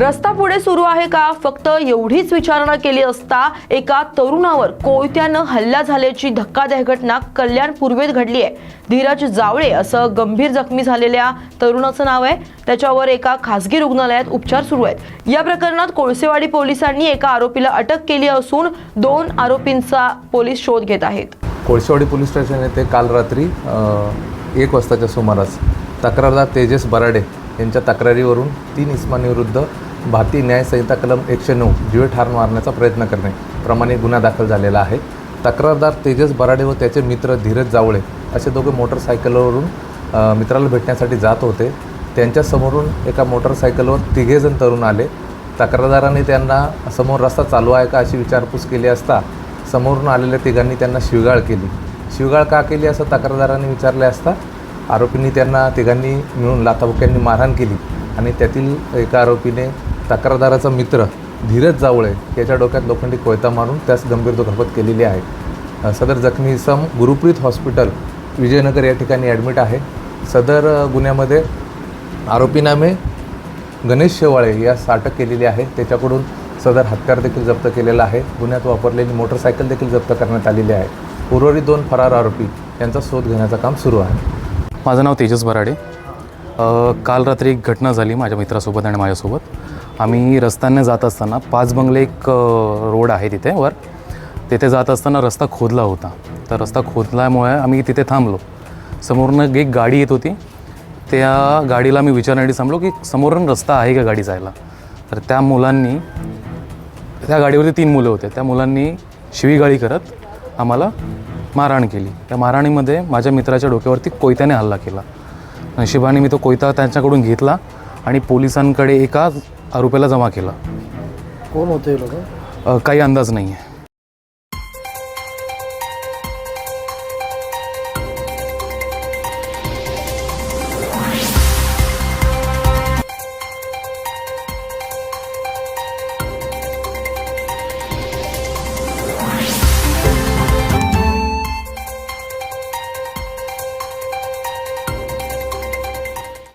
रस्ता पुढे सुरू आहे का? फक्त एवढीच विचारणा केली असता एका तरुणावर कोयत्यानं हल्ला झाल्याची धक्कादायक घटना कल्याण पूर्वेत घडली आहे धीरज जावळे असं गंभीर जखमी झालेल्या तरुणाचं नाव आहे. त्याच्यावर एका खासगी रुग्णालयात उपचार सुरू आहेत. या प्रकरणात कोळसेवाडी पोलिसांनी एका आरोपीला अटक केली असून दोन आरोपींचा पोलीस शोध घेत आहेत. कोळसेवाडी पोलीस स्टेशन येथे काल रात्री एक वाजताच्या सुमारास तक्रारदार तेजस बराडे यांच्या तक्रारीवरून तीन इस्मांविरुद्ध भारतीय न्याय संहिता कलम एकशे नऊ जीवे ठार मारण्याचा प्रयत्न करणे प्रमाणे गुन्हा दाखल झालेला आहे. तक्रारदार तेजस बराडे व त्याचे मित्र धीरज जावळे असे दोघे मोटरसायकलवरून मित्राला भेटण्यासाठी जात होते. त्यांच्यासमोरून एका मोटरसायकलवर तिघेजण तरुण आले. तक्रारदाराने त्यांना समोर रस्ता चालू आहे का? अशी विचारपूस केली असता समोरून आलेल्या तिघांनी त्यांना शिवगाळ केली. शिवगाळ का केली? असं तक्रारदाराने विचारले असता आरोपींनी त्यांना तिघांनी मिळून लाथाबुक्यांनी मारहाण केली. आणि त्यातील एका आरोपीने तक्रारदाराचा मित्र धीरज जावळे याच्या डोक्यात लोखंडी कोयता मारून त्यास गंभीर दुखापत केलेली आहे. सदर जखमी इसम गुरुप्रीत हॉस्पिटल विजयनगर या ठिकाणी ॲडमिट आहे. सदर गुन्ह्यामध्ये आरोपीनामे गणेश शेवाळे यास अटक केलेली आहे त्याच्याकडून सदर हत्यार देखील जप्त केलेला आहे. गुन्ह्यात वापरलेली मोटरसायकल देखील जप्त करण्यात आलेली आहे. उर्वरित दोन फरार आरोपी यांचा शोध घेण्याचं काम सुरू आहे. माझं नाव तेजस बराडे. काल रात्री एक घटना झाली माझ्या मित्रासोबत आणि माझ्यासोबत. आम्ही रस्त्याने जात असताना पाच बंगले एक रोड आहे तिथे वर. तिथे जात असताना रस्ता खोदला होता. तर रस्ता खोदल्यामुळे आम्ही तिथे थांबलो. समोरनं एक गाडी येत होती. त्या गाडीला मी विचारण्यासाठी थांबलो की समोरून रस्ता आहे का गाडी जायला? तर त्या मुलांनी त्या गाडीवरती तीन मुलं होते. त्या मुलांनी शिवीगाळी करत आम्हाला मारहाण केली. त्या मारहाणीमध्ये माझ्या मित्राच्या डोक्यावरती कोयत्याने हल्ला केला. नशिबाने मी तो कोयता त्यांच्याकडून घेतला आणि पोलिसांकडे एका आरोपीला जमा केला. कोण होते लोक? काही अंदाज नाही आहे